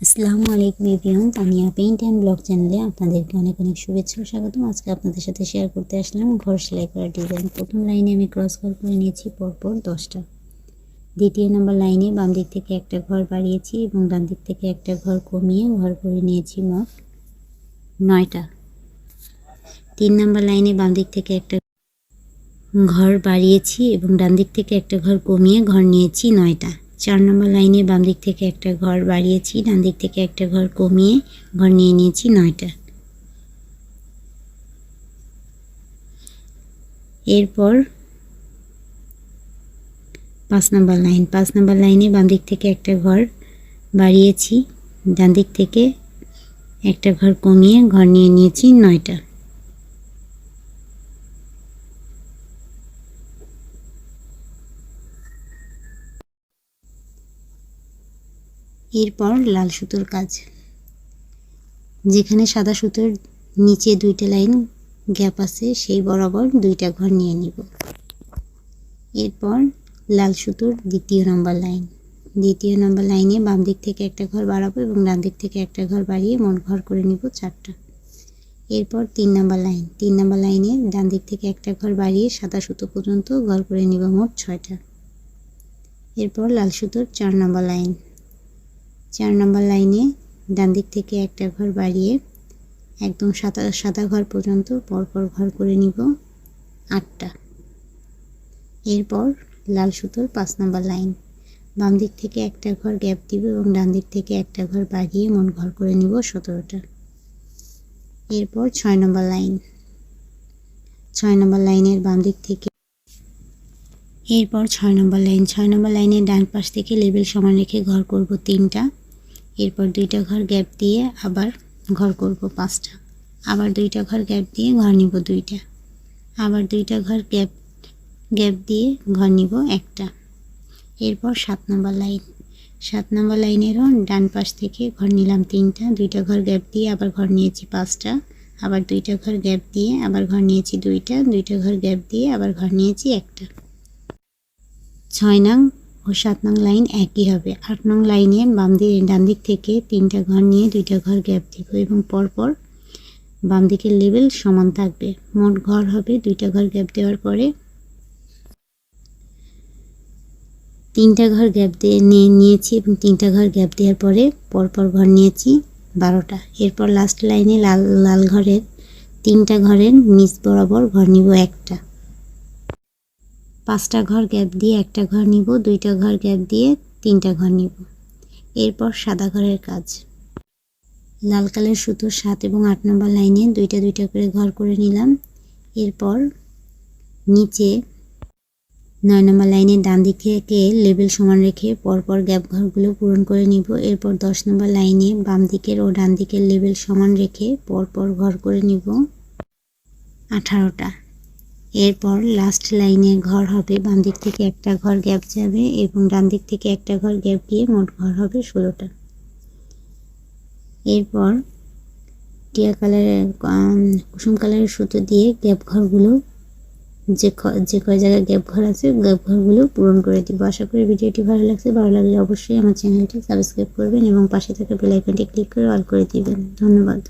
আসসালামু আলাইকুম এভিয়ন তানিয়া পেইন্ট অ্যান্ড ব্লগ চ্যানেলে আপনাদেরকে অনেক অনেক শুভেচ্ছা স্বাগতম। আজকে আপনাদের সাথে শেয়ার করতে আসলাম ঘর সেলাই করা ডিজাইন প্রথম লাইনে আমি ক্রস ঘর করে নিয়েছি, পরপর দশটা। দ্বিতীয় নম্বর লাইনে বাম দিক থেকে একটা ঘর বাড়িয়েছি এবং ডান দিক থেকে একটা ঘর কমিয়ে ঘর করে নিয়েছি মোট নয়টা। তিন নম্বর লাইনে বাম দিক থেকে একটা ঘর বাড়িয়েছি এবং ডান দিক থেকে একটা ঘর কমিয়ে ঘর নিয়েছি নয়টা। চার নম্বর লাইনে বাম দিক থেকে একটা ঘর বাড়িয়েছি, ডান দিক থেকে একটা ঘর কমিয়ে ঘর নিয়ে নিয়েছি নয়টা। এরপর পাঁচ নম্বর লাইন, পাঁচ নম্বর লাইনে বাম দিক থেকে একটা ঘর বাড়িয়েছি, ডান দিক থেকে একটা ঘর কমিয়ে ঘর নিয়ে নিয়েছি নয়টা। এরপর লাল সুতোর কাজ। যেখানে সাদা সুতোর নিচে দুইটা লাইন গ্যাপ আছে, সেই বরাবর দুইটা ঘর নিয়ে নিব। এরপর লাল সুতোর দ্বিতীয় নম্বর লাইন। দ্বিতীয় নম্বর লাইনে বাম দিক থেকে একটা ঘর বাড়াবো এবং ডান দিক থেকে একটা ঘর বাড়িয়ে মোট ঘর করে নিব চারটা। এরপর তিন নম্বর লাইন। তিন নম্বর লাইনে ডান দিক থেকে একটা ঘর বাড়িয়ে সাদা সুতো পর্যন্ত ঘর করে নিব মোট ছয়টা। এরপর লাল সুতোর চার নম্বর লাইন। চার নম্বর লাইনে ডান দিক থেকে একটা ঘর বাড়িয়ে একদম সাদা সাদা ঘর পর্যন্ত পরপর ঘর করে নিব আটটা। এরপর লাল সুতোর পাঁচ নম্বর লাইন। বাম দিক থেকে একটা ঘর গ্যাপ দিব এবং ডান দিক থেকে একটা ঘর বাড়িয়ে মন ঘর করে নিব সতেরোটা। এরপর ছয় নম্বর লাইন। ছয় নম্বর লাইনের বাম দিক থেকে এরপর ছয় নম্বর লাইন। ছয় নম্বর লাইনের ডান পাশ থেকে লেবেল সমান রেখে ঘর করব তিনটা। এরপর দুইটা ঘর গ্যাপ দিয়ে আবার ঘর করব পাঁচটা। আবার দুইটা ঘর গ্যাপ দিয়ে ঘর নিব দুইটা। আবার দুইটা ঘর গ্যাপ গ্যাপ দিয়ে ঘর নিব একটা। এরপর সাত নম্বর লাইন। সাত নম্বর লাইনেরও ডান পাশ থেকে ঘর নিলাম তিনটা, দুইটা ঘর গ্যাপ দিয়ে আবার ঘর নিয়েছি পাঁচটা। আবার দুইটা ঘর গ্যাপ দিয়ে আবার ঘর নিয়েছি দুইটা দুইটা ঘর গ্যাপ দিয়ে আবার ঘর নিয়েছি একটা। ছয় নং ও সাত নং লাইন একই হবে। আট নং লাইনে বাম দিক, ডান দিক থেকে তিনটা ঘর নিয়ে দুইটা ঘর গ্যাপ দিব এবং পরপর বাম দিকের লেভেল সমান থাকবে। মোট ঘর হবে দুইটা ঘর গ্যাপ দেওয়ার পরে তিনটা ঘর গ্যাপ দিয়ে নিয়ে নিয়েছি এবং তিনটা ঘর গ্যাপ দেওয়ার পরে পরপর ঘর নিয়েছি বারোটা। এরপর লাস্ট লাইনে লাল লাল ঘরের তিনটা ঘরের নিচ বরাবর ঘর নিব একটা। পাঁচটা ঘর গ্যাপ দিয়ে একটা ঘর নিব, দুইটা ঘর গ্যাপ দিয়ে তিনটা ঘর নিব। এরপর সাদা ঘরের কাজ। লাল কালের সুতোর সাত এবং আট নম্বর লাইনে দুইটা দুইটা করে ঘর করে নিলাম। এরপর নিচে নয় নম্বর লাইনের ডান দিক থেকে লেবেল সমান রেখে পরপর গ্যাপ ঘরগুলো পূরণ করে নিব। এরপর দশ নম্বর লাইনে বাম দিকের ও ডান দিকের লেবেল সমান রেখে পরপর ঘর করে নিব। আঠারোটা। এরপর লাস্ট লাইনে ঘর হবে, বাম দিক থেকে একটা ঘর গ্যাপ যাবে এবং ডান দিক থেকে একটা ঘর গ্যাপ গিয়ে মোট ঘর হবে ষোলোটা। এরপর টিয়া কালারের কুসুম কালারের সুতো দিয়ে গ্যাপ ঘরগুলো, যে যে কয় জায়গায় গ্যাপ ঘর আছে গ্যাপ ঘরগুলো পূরণ করে দিব। আশা করি ভিডিওটি ভালো লাগছে। ভালো লাগলে অবশ্যই আমার চ্যানেলটি সাবস্ক্রাইব করবেন এবং পাশে থাকা বেল আইকনটি ক্লিক করে অল করে দিবেন। ধন্যবাদ।